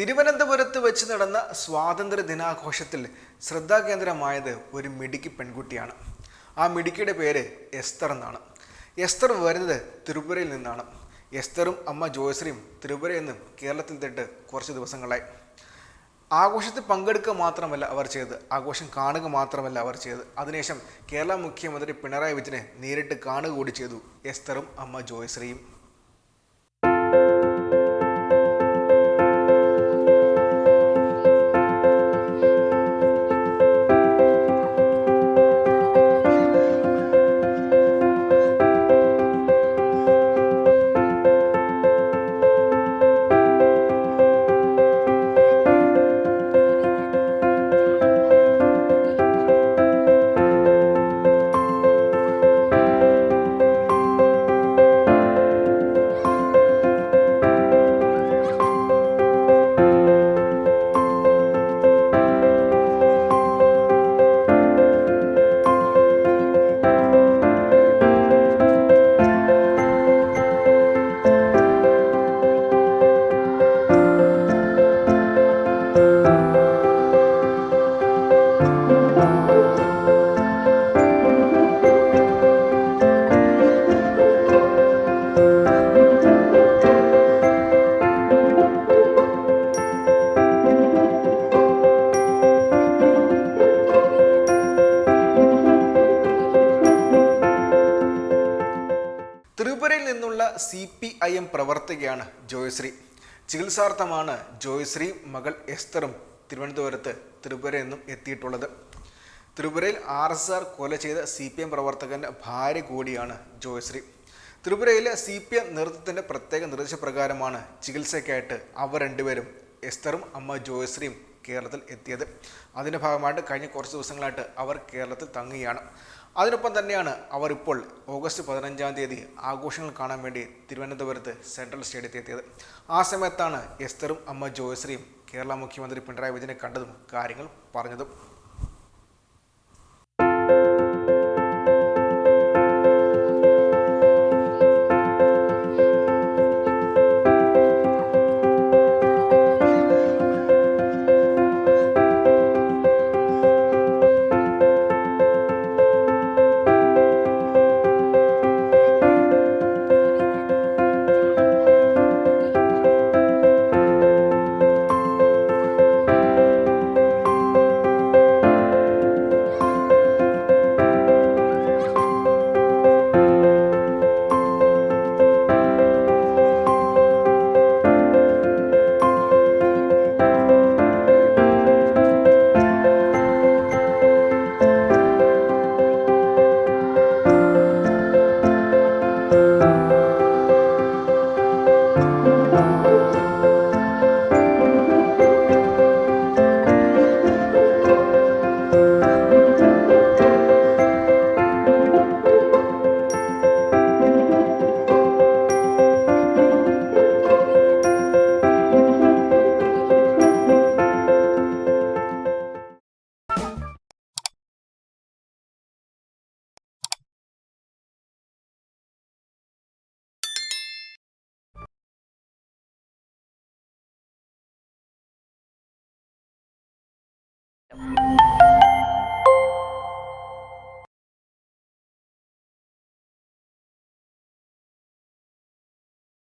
തിരുവനന്തപുരത്ത് വെച്ച് നടന്ന സ്വാതന്ത്ര്യ ദിനാഘോഷത്തിൽ ശ്രദ്ധാകേന്ദ്രമായത് ഒരു മിടുക്കി പെൺകുട്ടിയാണ്. ആ മിടുക്കിയുടെ പേര് എസ്തർ എന്നാണ്. എസ്തർ വരുന്നത് ത്രിപുരയിൽ നിന്നാണ്. എസ്തറും അമ്മ ജോയശ്രീയും ത്രിപുരയിൽ നിന്നും കേരളത്തിൽ തെട്ട് കുറച്ച് ദിവസങ്ങളായി. ആഘോഷത്തിൽ പങ്കെടുക്കുക മാത്രമല്ല അവർ ചെയ്തത്. ആഘോഷം കാണുക മാത്രമല്ല അവർ ചെയ്തത്. അതിനുശേഷം കേരള മുഖ്യമന്ത്രി പിണറായി വിജയനെ നേരിട്ട് കാണുക കൂടി ചെയ്തു എസ്തറും അമ്മ ജോയശ്രീയും സി പി ഐ എം പ്രവർത്തകയാണ് ജോയശ്രീ. ചികിത്സാർത്ഥമാണ് ജോയശ്രീ മകൾ എസ്തറും തിരുവനന്തപുരത്ത് ത്രിപുരയിൽ നിന്നും എത്തിയിട്ടുള്ളത്. ത്രിപുരയിൽ ആർ എസ് ആർ കൊല ചെയ്ത സി പി എം പ്രവർത്തകന്റെ ഭാര്യ കൂടിയാണ് ജോയശ്രീ. ത്രിപുരയിലെ സി പി എം നേതൃത്വത്തിന്റെ പ്രത്യേക നിർദ്ദേശപ്രകാരമാണ് ചികിത്സയ്ക്കായിട്ട് അവർ രണ്ടുപേരും എസ്തറും അമ്മ ജോയശ്രീയും കേരളത്തിൽ എത്തിയത്. അതിന്റെ ഭാഗമായിട്ട് കഴിഞ്ഞ കുറച്ച് ദിവസങ്ങളായിട്ട് അവർ കേരളത്തിൽ തങ്ങുകയാണ്. അതിനൊപ്പം തന്നെയാണ് അവർ ഇപ്പോൾ ഓഗസ്റ്റ് പതിനഞ്ചാം തീയതി ആഘോഷങ്ങൾ കാണാൻ വേണ്ടി തിരുവനന്തപുരത്ത് സെൻട്രൽ സ്റ്റേഡിയത്തിൽ എത്തിയത്. ആ സമയത്താണ് എസ്തറും അമ്മ ജോയശ്രീയും കേരള മുഖ്യമന്ത്രി പിണറായി വിജയനെ കണ്ടതും കാര്യങ്ങൾ പറഞ്ഞതും. Yep.